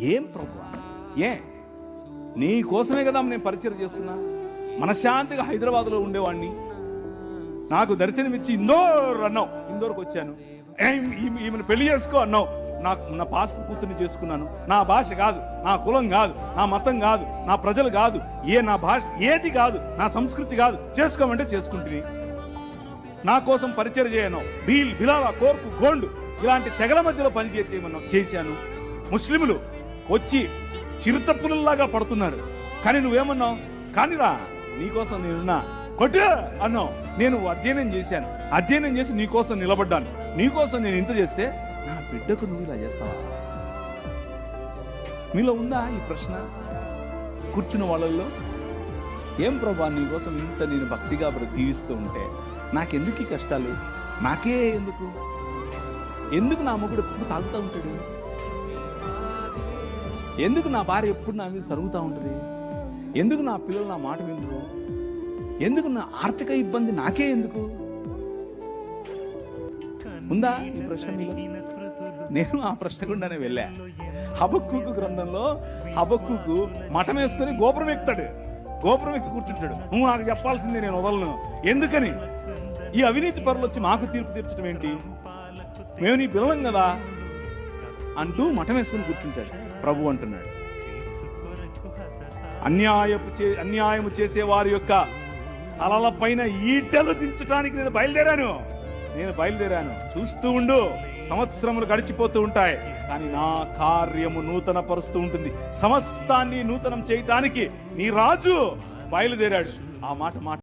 ఏం ప్రభు ఏ? నీ కోసమే కదా నేను పరిచయం చేస్తున్నా. మనశ్శాంతిగా హైదరాబాద్లో ఉండేవాడిని నాకు దర్శనమిచ్చి ఇందోర్ అన్నావు. ఇందోర్కి వచ్చాను. ఈమెను పెళ్ళి చేసుకో అన్నావు. నాకు నా పాస్ కూతుర్ని చేసుకున్నాను. నా భాష కాదు నా కులం కాదు నా మతం కాదు నా ప్రజలు కాదు ఏ నా భాష ఏది కాదు నా సంస్కృతి కాదు. చేసుకోమంటే చేసుకుంటుంది నా కోసం పరిచయం చేయను. బీల్ బిలాల కోర్పు గోండు ఇలాంటి తెగల మధ్యలో పని చేయమన్నావు చేశాను. ముస్లింలు వచ్చి చిరుతప్పులలాగా పడుతున్నారు. కానీ నువ్వేమన్నావు? కానిరా నీకోసం నేనున్నా. కొట్టు అన్నావు. నేను అధ్యయనం చేశాను. అధ్యయనం చేసి నీకోసం నిలబడ్డాను. నీకోసం నేను ఇంత చేస్తే నా బిడ్డకు నువ్వు ఇలా చేస్తావా? మీలో ఉందా ఈ ప్రశ్న? కూర్చున్న వాళ్ళల్లో? ఏం ప్రభా నీకోసం ఇంత నేను భక్తిగా జీవిస్తూ ఉంటే నాకెందుకు ఈ కష్టాలు? నాకే ఎందుకు? ఎందుకు నా మొగుడు ఎప్పుడు తాగుతూ ఉంటాడు? ఎందుకు నా భార్య ఎప్పుడు నా మీద సరుగుతూ ఉంటుంది? ఎందుకు నా పిల్లలు నా మాట వినరు ఎందుకు నా ఆర్థిక ఇబ్బంది నాకే ఎందుకు? ఉందా ఈ ప్రశ్న? నేను ఆ ప్రశ్న గుండానే వెళ్ళా. హబక్కుకు గ్రంథంలో హబక్కుకు మఠం వేసుకొని గోపురం ఎక్కుతాడు. గోపురం ఎక్కి కూర్చుంటాడు. నువ్వు నాకు చెప్పాల్సిందే నేను వదలను. ఎందుకని? ఈ అవినీతి పరులు వచ్చి మాకు తీర్పు తీర్చడం ఏంటి? మేము నీ పిల్లలం కదా. అంటూ మఠం వేసుకుని కూర్చుంటాడు. ప్రభు అంటున్నాడు. అన్యాయపు చే అన్యాయము చేసే వారి యొక్క తలల పైన ఈటలు దించడానికి నేను బయలుదేరాను. నేను బయలుదేరాను. చూస్తూ ఉండు. సంవత్సరములు గడిచిపోతూ ఉంటాయి. కానీ నా కార్యము నూతన పరుస్తూ ఉంటుంది. సమస్తాన్ని నూతనం చేయటానికి నీ రాజు బయలుదేరాడు. ఆ మాట మాట